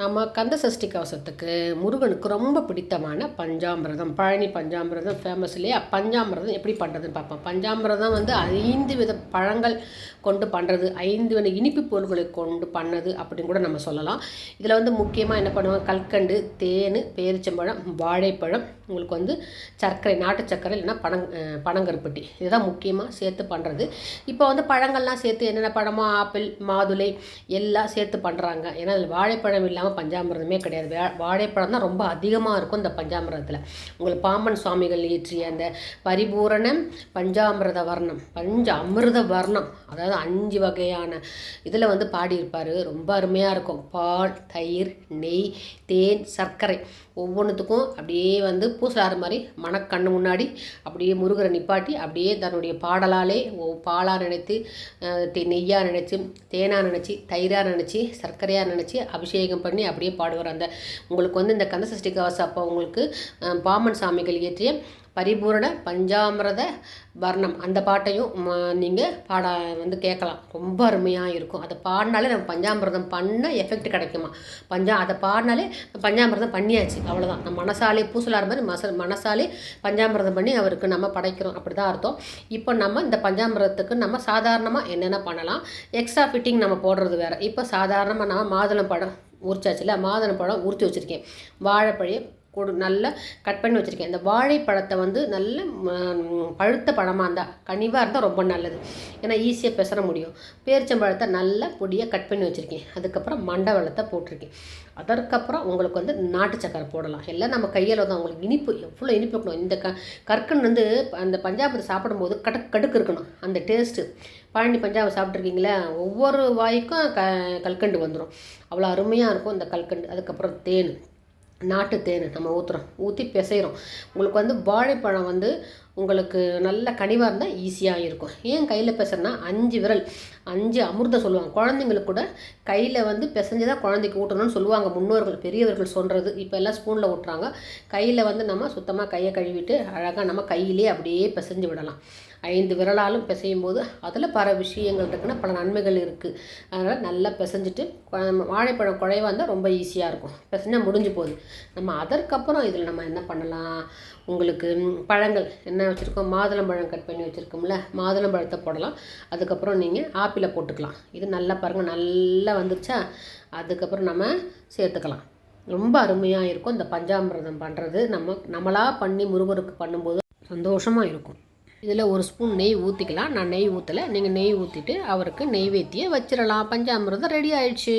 நம்ம கந்த சஷ்டி கவசத்துக்கு முருகனுக்கு ரொம்ப பிடித்தமான பஞ்சாமிரதம். பழனி பஞ்சாமிரதம் ஃபேமஸ் இல்லையா? பஞ்சாமிரதம் எப்படி பண்ணுறதுன்னு பார்ப்போம். பஞ்சாமிரதம் வந்து ஐந்து வித பழங்கள் கொண்டு பண்ணுறது ஐந்து வித இனிப்பு பொருட்களை கொண்டு பண்ணது அப்படின்னு கூட நம்ம சொல்லலாம். இதில் வந்து முக்கியமாக என்ன பண்ணுவோம் கல்கண்டு தேன் பேரிச்சம்பழம் வாழைப்பழம் உங்களுக்கு வந்து சர்க்கரை நாட்டு சர்க்கரை இல்லைன்னா பனங் பனங்கருப்பட்டி. இதுதான் முக்கியமாக சேர்த்து பண்ணுறது இப்போ வந்து பழங்கள்லாம் சேர்த்து என்னென்ன பழமோ? ஆப்பிள் மாதுளை எல்லாம் சேர்த்து பண்ணுறாங்க ஏன்னா அதில் வாழைப்பழம் இல்லாமல் பஞ்சாமிரதமே கிடையாது. வா வாழைப்பழம் தான் ரொம்ப அதிகமாக இருக்கும் இந்த பஞ்சாமிரதத்தில். உங்களுக்கு பாம்பன் சுவாமிகள் இயற்றிய அந்த பரிபூரண பஞ்சாமிரத வர்ணம் பஞ்ச அமிர்த வர்ணம் அதாவது அஞ்சு வகையான இதில் வந்து பாடியிருப்பார். ரொம்ப அருமையாக இருக்கும். பால் தயிர் நெய் தேன் சர்க்கரை ஒவ்வொன்றுத்துக்கும் அப்படியே வந்து பூசாறு மாதிரி மணக்கண்ணு முன்னாடி அப்படியே முருகரை நிப்பாட்டி அப்படியே தன்னுடைய பாடலாலே பாலாக நினைத்து நெய்யாக நினச்சி தேனாக நினச்சி தயிராக நினச்சி சர்க்கரையாக நினச்சி அபிஷேகம் பண்ணி அப்படியே பாடுவார். அந்த உங்களுக்கு வந்து இந்த கந்தசஷ்டி கவச அப்போ உங்களுக்கு பாமன் சாமிகள் இயற்றிய பரிபூரண பஞ்சாமிரத வர்ணம். அந்த பாட்டையும் நீங்கள் பாட வந்து கேட்கலாம். ரொம்ப அருமையாக இருக்கும். அதை பாடினாலே நம்ம பஞ்சாமிரதம் பண்ண எஃபெக்ட் கிடைக்குமா? பஞ்சா அதை பாடினாலே பஞ்சாமிரதம் பண்ணியாச்சு. அவ்வளோதான் நம்ம மனசாலே பூசலார் மாதிரி மச மனசாலே பஞ்சாமிரதம் பண்ணி அவருக்கு நம்ம படைக்கிறோம். அப்படி தான் அர்த்தம். இப்போ நம்ம இந்த பஞ்சாமிரதத்துக்கு நம்ம சாதாரணமாக என்னென்ன பண்ணலாம்? எக்ஸ்ட்ரா ஃபிட்டிங் நம்ம போடுறது வேறு. இப்போ சாதாரணமாக நம்ம மாதுளம் படம் உரிச்சாச்சுல மாதுளம் பழம் உரித்து வச்சுருக்கேன். வாழைப்பழம் கொடு நல்லா கட் பண்ணி வச்சுருக்கேன். இந்த வாழைப்பழத்தை வந்து நல்ல பழுத்த பழமாக இருந்தால் கனிவாக இருந்தால் ரொம்ப நல்லது. ஏன்னா ஈஸியாக பெசர முடியும். பேரிச்சம்பழத்தை நல்லா பொடியாக கட் பண்ணி வச்சுருக்கேன். அதுக்கப்புறம் மண்டை போட்டிருக்கேன். அதற்கப்புறம் உங்களுக்கு வந்து நாட்டு சக்கரை போடலாம். எல்லாம் நம்ம கையில் தான். உங்களுக்கு இனிப்பு எவ்வளோ இனிப்பு இருக்கணும். இந்த க கற்கண்டு வந்து அந்த பஞ்சாபத்தை சாப்பிடும்போது கடு கடுக்கு இருக்கணும். அந்த டேஸ்ட்டு பழனி பஞ்சாபை சாப்பிட்ருக்கீங்களா ஒவ்வொரு வாய்க்கும் க கல்கண்டு வந்துடும் அவ்வளோ அருமையாக இருக்கும் இந்த கல்கண்டு. அதுக்கப்புறம் தேன். நாட்டு தேன் நம்ம ஊற்றுறோம் ஊற்றி பிசைகிறோம் உங்களுக்கு வந்து வாழைப்பழம் வந்து உங்களுக்கு நல்ல கனிவாக இருந்தால் ஈஸியாக இருக்கும். ஏன் கையில் பிசைனா அஞ்சு விரல் அஞ்சு அமிர்தம் சொல்லுவாங்க. குழந்தைங்களுக்கு கூட கையில் வந்து பிசைஞ்சு தான் குழந்தைக்கு ஊட்டணும்னு சொல்லுவாங்க. முன்னோர்கள் பெரியவர்கள் சொல்கிறது இப்போ எல்லாம் ஸ்பூனில் ஊட்டுறாங்க. கையில் வந்து நம்ம சுத்தமாக கையை கழுவிட்டு அழகாக நம்ம கையிலே அப்படியே பிசைஞ்சு விடலாம். ஐந்து விரலாலும் பிசையும் போது அதில் பல விஷயங்கள் இருக்குன்னா பல நன்மைகள் இருக்குது அதனால் நல்லா பிசைஞ்சிட்டு வாழைப்பழம் குழைவாக இருந்தால் ரொம்ப ஈஸியாக இருக்கும். பிசைஞ்சால் முடிஞ்சு போகுது. நம்ம அதற்கப்புறம் இதில் நம்ம என்ன பண்ணலாம்? உங்களுக்கு பழங்கள் என்ன என்ன வச்சுருக்கோம். மாதுளம்பழம் கட் பண்ணி வச்சுருக்கோம்ல. மாதுளம்பழத்தை போடலாம். அதுக்கப்புறம் நீங்கள் ஆப்பிளை போட்டுக்கலாம். இது நல்லா பாருங்கள் நல்லா வந்துருச்சா? அதுக்கப்புறம் நம்ம சேர்த்துக்கலாம். ரொம்ப அருமையாக இருக்கும். இந்த பஞ்சாமிரதம் பண்ணுறது நம்ம நம்மளாக பண்ணி முருகருக்கு பண்ணும்போது சந்தோஷமாக இருக்கும். இதில் ஒரு ஸ்பூன் நெய் ஊற்றிக்கலாம் நான் நெய் ஊற்றலை நீங்கள் நெய் ஊற்றிட்டு அவருக்கு நெய்வேத்தியை வச்சிடலாம் பஞ்சாமிரதம் ரெடி ஆயிடுச்சு.